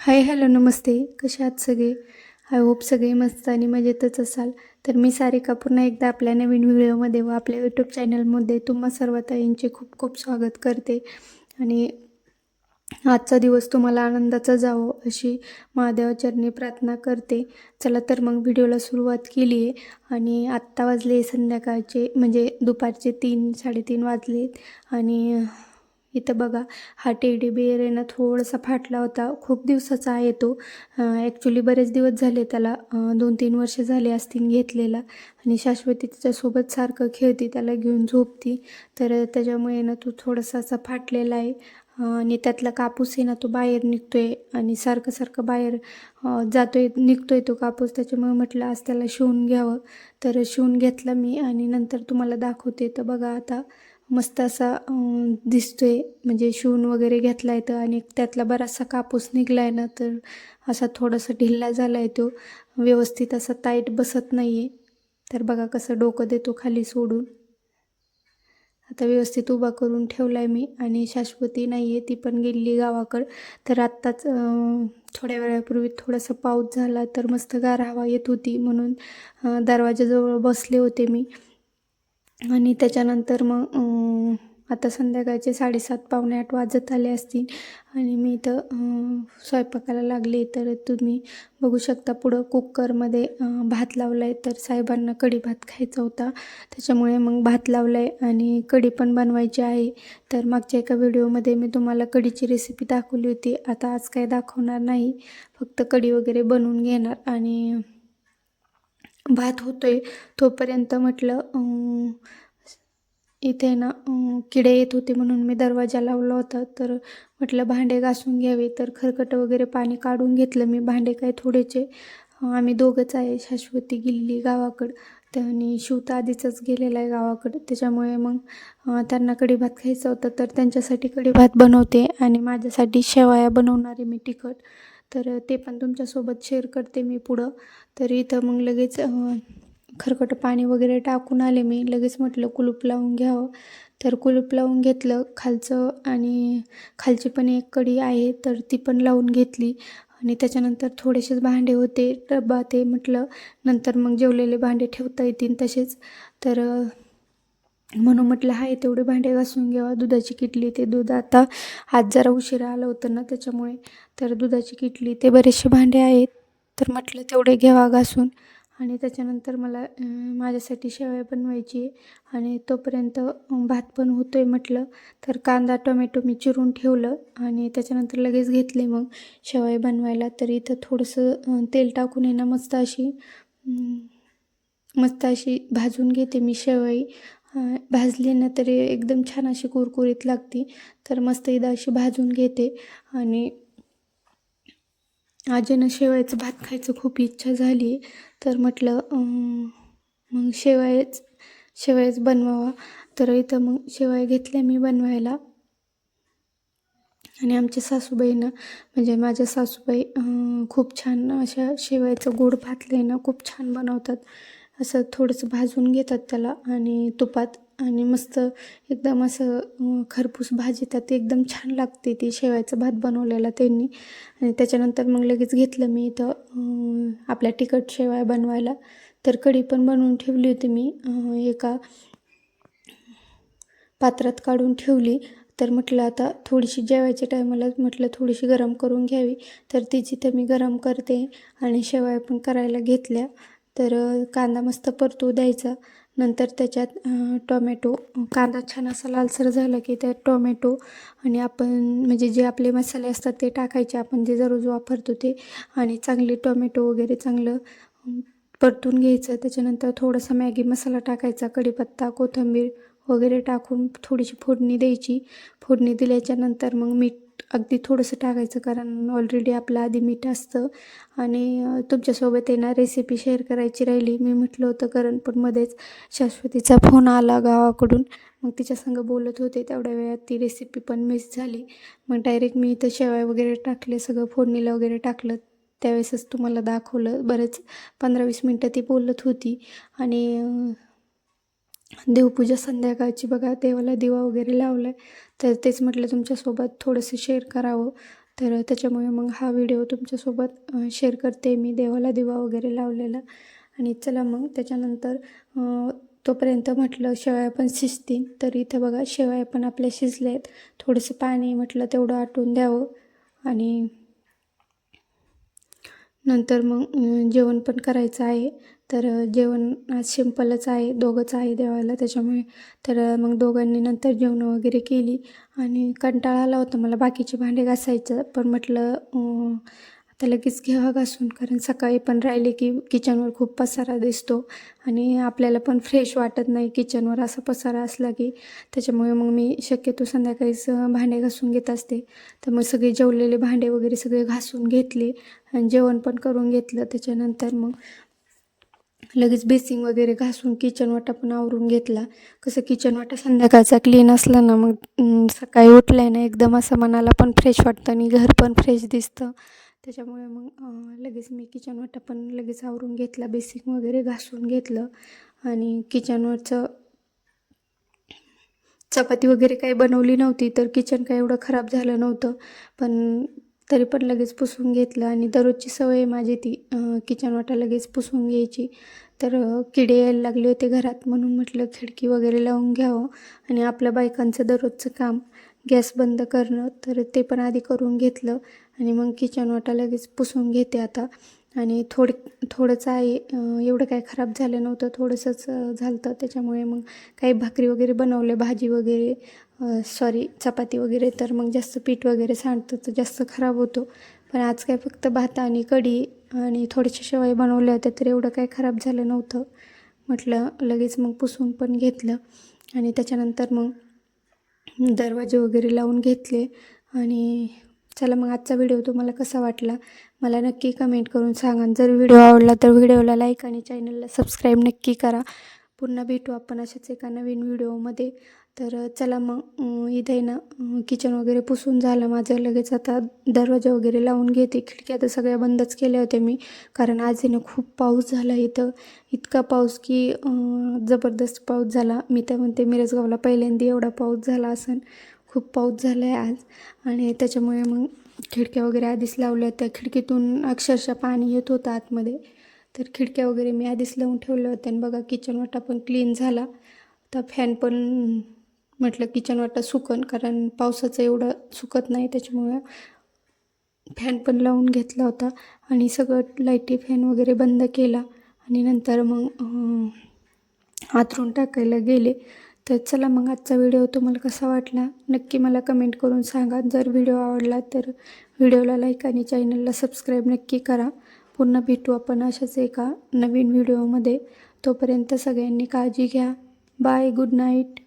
Hi hello नमस्ते. कसे आहात सगळे? आय होप सगळे मस्त आणि मजेतच असाल. तर मी सारिका पुन्हा एकदा आपल्या नवीन व्हिडिओमध्ये व आपल्या यूट्यूब चॅनलमध्ये तुम्हा सर्व ताईंचे खूप खूप स्वागत करते. आणि आजचा दिवस तुम्हाला आनंदाचा जावो अशी महादेवाचरणी प्रार्थना करते. चला तर मग व्हिडिओला सुरुवात केली आहे आणि आत्ता वाजले संध्याकाळचे म्हणजे दुपारचे तीन साडेतीन वाजले आणि इथं बघा हा टेडी बिअर आहे ना थोडासा फाटला होता. खूप दिवसाचा आहे तो. ॲक्च्युली बरेच दिवस झाले त्याला. दोन तीन वर्ष झाले असतील घेतलेला. आणि शाश्वती तिच्यासोबत सारखं खेळती त्याला घेऊन झोपती. तर त्याच्यामुळे ना तो थोडासा असा फाटलेला आहे. आणि त्यातला कापूस आहे ना तो बाहेर निघतोय. आणि सारखं सारखं बाहेर अं, जातोय निघतोय तो कापूस. त्याच्यामुळे म्हटलं आज त्याला शिवून घ्यावं. तर शिवून घेतला मी आणि नंतर तुम्हाला दाखवते. तर बघा आता मस्त असा दिसतोय. म्हणजे शिवून वगैरे घेतला आहे तर आणि त्यातला बराचसा कापूस निघला आहे ना तर असा थोडासा ढिल्ला झाला आहे तो. व्यवस्थित असा टाईट बसत नाही आहे तर बघा कसं डोकं देतो खाली सोडून. आता व्यवस्थित उभा करून ठेवला आहे मी आणि शाश्वती नाही आहे ती पण गेली गावाकडं. तर आत्ताच थोड्या वेळापूर्वी थोडासा पाऊस झाला तर मस्त गार हवा येत होती म्हणून दरवाजाजवळ बसले होते मी. आणि त्याच्यानंतर मग आता संध्याकाळचे साडेसात पावणे आठ वाजत आले असतील आणि मी इथं स्वयंपाकाला लागले तर तुम्ही बघू शकता पुढं कुकरमध्ये भात लावला आहे तर साहेबांना कढी भात खायचा होता. त्याच्यामुळे मग भात लावला आहे आणि कढी पण बनवायची आहे. तर मागच्या एका व्हिडिओमध्ये मी तुम्हाला कढीची रेसिपी दाखवली होती. आता आज काय दाखवणार नाही. फक्त कढी वगैरे बनवून घेणार आणि भात आहे तोपर्यंत म्हटलं इथे ना किडे येत होते म्हणून मी दरवाजा लावला होता. तर म्हटलं भांडे घासून घ्यावे. तर खरकट वगैरे पाणी काढून घेतलं मी. भांडे काय थोडेचे आम्ही दोघंच आहे. शाश्वती गेलेली गावाकडं. तर आणि शिवता आधीचंच गेलेला आहे गावाकडं. त्याच्यामुळे मग त्यांना कढी भात खायचा होता. तर त्यांच्यासाठी कढी भात बनवते आणि माझ्यासाठी शेवाया बनवणारे मी तिखट. तर ते पण तुमच्यासोबत शेअर करते मी पुढं. तर इथं मग लगेच खरकट पाणी वगैरे टाकून आले मी. लगेच म्हटलं कुलूप लावून घ्यावं. तर कुलूप लावून घेतलं खालचं आणि खालची पण एक कडी आहे तर ती पण लावून घेतली. आणि त्याच्यानंतर थोडेसेच भांडे होते डब्बा ते म्हटलं. नंतर मग जेवलेले भांडे ठेवता येतील तसेच. तर म्हणून म्हटलं हाय तेवढे भांडे घासून घ्यावा. दुधाची किटली ते दूध आता आज जरा उशिरा आलं होतं ना त्याच्यामुळे तर दुधाची किटली ते बरेचसे भांडे आहेत. तर म्हटलं तेवढे घ्यावा घासून. आणि त्याच्यानंतर मला माझ्यासाठी शेवया बनवायची आहे. आणि तोपर्यंत भात पण होतो आहे म्हटलं. तर कांदा टोमॅटो मी चिरून ठेवलं आणि त्याच्यानंतर लगेच घेतले मग शेवया बनवायला. तर इथं थोडंसं तेल टाकून आहे ना मस्त अशी मस्त अशी भाजून घेते मी शेवई. भाजली ना तरी एकदम छान अशी कुरकुरीत लागते. तर मस्त एकदा अशी भाजून घेते. आणि आजीनं शेवयाचं भात खायचं खूप इच्छा झाली. तर म्हटलं मग शेवयाच शेवयाच बनवावा. तर इथं मग शेवया घेतल्या मी बनवायला. आणि आमच्या सासूबाईनं म्हणजे माझ्या सासूबाई खूप छान अशा शेवयाचं गोड भातलं ना खूप छान बनवतात. असं थोडंसं भाजून घेतात त्याला आणि तुपात आणि मस्त एकदम असं खरपूस भाजी ते एकदम छान लागते ती शेवयाचं भात बनवलेला त्यांनी. आणि त्याच्यानंतर मग लगेच घेतलं मी इथं आपल्या तिखट शेवाय बनवायला. तर कढी पण बनवून ठेवली होती मी एका पात्रात काढून ठेवली. तर म्हटलं आता थोडीशी जेवायच्या टायमाला म्हटलं थोडीशी गरम करून घ्यावी. तर तिची तर मी गरम करते आणि शेवाय पण करायला घेतल्या. तर कांदा मस्त परतू द्यायचा. नंतर त्याच्यात टोमॅटो कांदा छान असा लालसर झाला की त्यात टोमॅटो आणि आपण म्हणजे जे आपले मसाले असतात ते टाकायचे. आपण जे दररोज वापरतो ते. आणि चांगले टोमॅटो वगैरे चांगलं परतून घ्यायचं. त्याच्यानंतर थोडासा मॅगी मसाला टाकायचा. कढीपत्ता कोथिंबीर वगैरे टाकून थोडीशी फोडणी द्यायची. फोडणी दिल्याच्यानंतर मग मीठ अगदी थोडंसं टाकायचं कारण ऑलरेडी आपलं आधी मीठ असतं. आणि तुमच्यासोबत येणार रेसिपी शेअर करायची राहिली. मी म्हटलं होतं कारण पण मध्येच शाश्वतीचा फोन आला गावाकडून. मग तिच्यासंग बोलत होते. तेवढ्या वेळात ती रेसिपी पण मिस झाली. मग डायरेक्ट मी इथं शेवाय वगैरे टाकले. सगळं फोडणीला वगैरे टाकलं. त्यावेळेसच तुम्हाला दाखवलं. बरंच पंधरा वीस मिनटं ती बोलत होती. आणि देवपूजा संध्याकाळची बघा देवाला दिवा वगैरे लावला आहे तर तेच म्हटलं तुमच्यासोबत थोडंसं शेअर करावं. तर त्याच्यामुळे मग हा व्हिडिओ तुमच्यासोबत शेअर करते मी देवाला दिवा वगैरे लावलेला. आणि चला मग त्याच्यानंतर तोपर्यंत म्हटलं शेवया पण शिजतील. तर इथं बघा शेवया पण आपल्या शिजल्या आहेत थोडंसं पाणी म्हटलं तेवढं आटून द्यावं. आणि नंतर मग जेवण पण करायचं आहे. तर जेवण आज सिम्पलच आहे दोघंच आहे देवाला. त्याच्यामुळे तर मग दोघांनी नंतर जेवणं वगैरे केली. आणि कंटाळा आला होता मला बाकीचे भांडे घासायचं. पण म्हटलं तर लगेच घ्यावा घासून कारण सकाळी पण राहिले की किचनवर खूप पसारा दिसतो आणि आपल्याला पण फ्रेश वाटत नाही किचनवर असा पसारा असला की. त्याच्यामुळे मग मी शक्यतो संध्याकाळीच भांडे घासून घेत असते. तर मग सगळे जेवलेले भांडे वगैरे सगळे घासून घेतले आणि जेवण पण करून घेतलं. त्याच्यानंतर मग लगेच बेसिंग वगैरे घासून किचन वाटा पण आवरून घेतला. कसं किचन वाटा संध्याकाळचा क्लीन असला ना मग सकाळी उठल्याने एकदम असं मनाला पण फ्रेश वाटतं आणि घर पण फ्रेश दिसतं. त्याच्यामुळे मग लगेच मी किचन वाटा पण लगेच आवरून घेतला बेसिक वगैरे घासून घेतलं. आणि किचनवरचं चपाती वगैरे काही बनवली नव्हती तर किचन काही एवढं खराब झालं नव्हतं. पण तरी पण लगेच पुसून घेतलं. आणि दररोजची सवय आहे माझी ती किचन वाटा लगेच पुसून घ्यायची. तर किडे यायला लागले होते घरात म्हणून म्हटलं खिडकी वगैरे लावून घ्यावं. आणि आपल्या बायकांचं दररोजचं काम. गॅस बंद करणं तर ते पण आधी करून घेतलं आणि मग किचन वाटा लगेच पुसून घेते आता. आणि थोड थोडंसं आहे एवढं काय खराब झालं नव्हतं थोडंसंच झालं होतं त्याच्यामुळे मग काही भाकरी वगैरे बनवले भाजी वगैरे सॉरी चपाती वगैरे तर मग जास्त पीठ वगैरे सांडतं तर जास्त खराब होतो. पण आज काय फक्त भात आणि कढी आणि थोडेसे शेवाय बनवल्या होत्या तर एवढं काय खराब झालं नव्हतं. म्हटलं लगेच मग पुसून पण घेतलं. आणि त्याच्यानंतर मग दरवाजे वगैरे लावून घेतले. आणि चला मग आजचा व्हिडिओ तुम्हाला कसा वाटला? मला नक्की कमेंट करून सांगा. जर व्हिडिओ आवडला तर व्हिडिओला लाईक आणि चॅनलला सबस्क्राईब नक्की करा. पुन्हा भेटू आपण अशाच एका नवीन व्हिडिओमध्ये. तर चला मग इथे आहे ना किचन वगैरे पुसून झालं माझं. लगेच आता दरवाजा वगैरे लावून घेते. खिडक्या तर सगळ्या बंदच केल्या होत्या मी. कारण आज ना खूप पाऊस झाला इथं. इतका पाऊस की जबरदस्त पाऊस झाला. मी तर म्हणते मिरजगावला पहिल्यांदा एवढा पाऊस झाला असं खूप पाऊस झाला आहे आज. आणि त्याच्यामुळे मग खिडक्या वगैरे आधीच लावल्या त्या खिडकीतून अक्षरशः पाणी येत होतं आतमध्ये. तर खिडक्या वगैरे मी आधीच लावून ठेवल्या होत्या. आणि बघा किचन वाटा पण क्लीन झाला. आता फॅन पण म्हटलं किचन वाटा सुकन कारण पावसाचं एवढं सुकत नाही त्याच्यामुळे फॅन पण लावून घेतला होता. आणि सगळं लाईटी फॅन वगैरे बंद केला. आणि नंतर मग अं, हातरून टाकायला गेले. तर चला मग आजचा व्हिडिओ तुम्हाला कसा वाटला? नक्की मला कमेंट करून सांगा. जर व्हिडिओ आवडला तर व्हिडिओला लाईक आणि चॅनलला सबस्क्राईब नक्की करा. पुन्हा भेटू आपण अशाच एका नवीन व्हिडिओमध्ये. तोपर्यंत सगळ्यांनी काळजी घ्या. Bye good night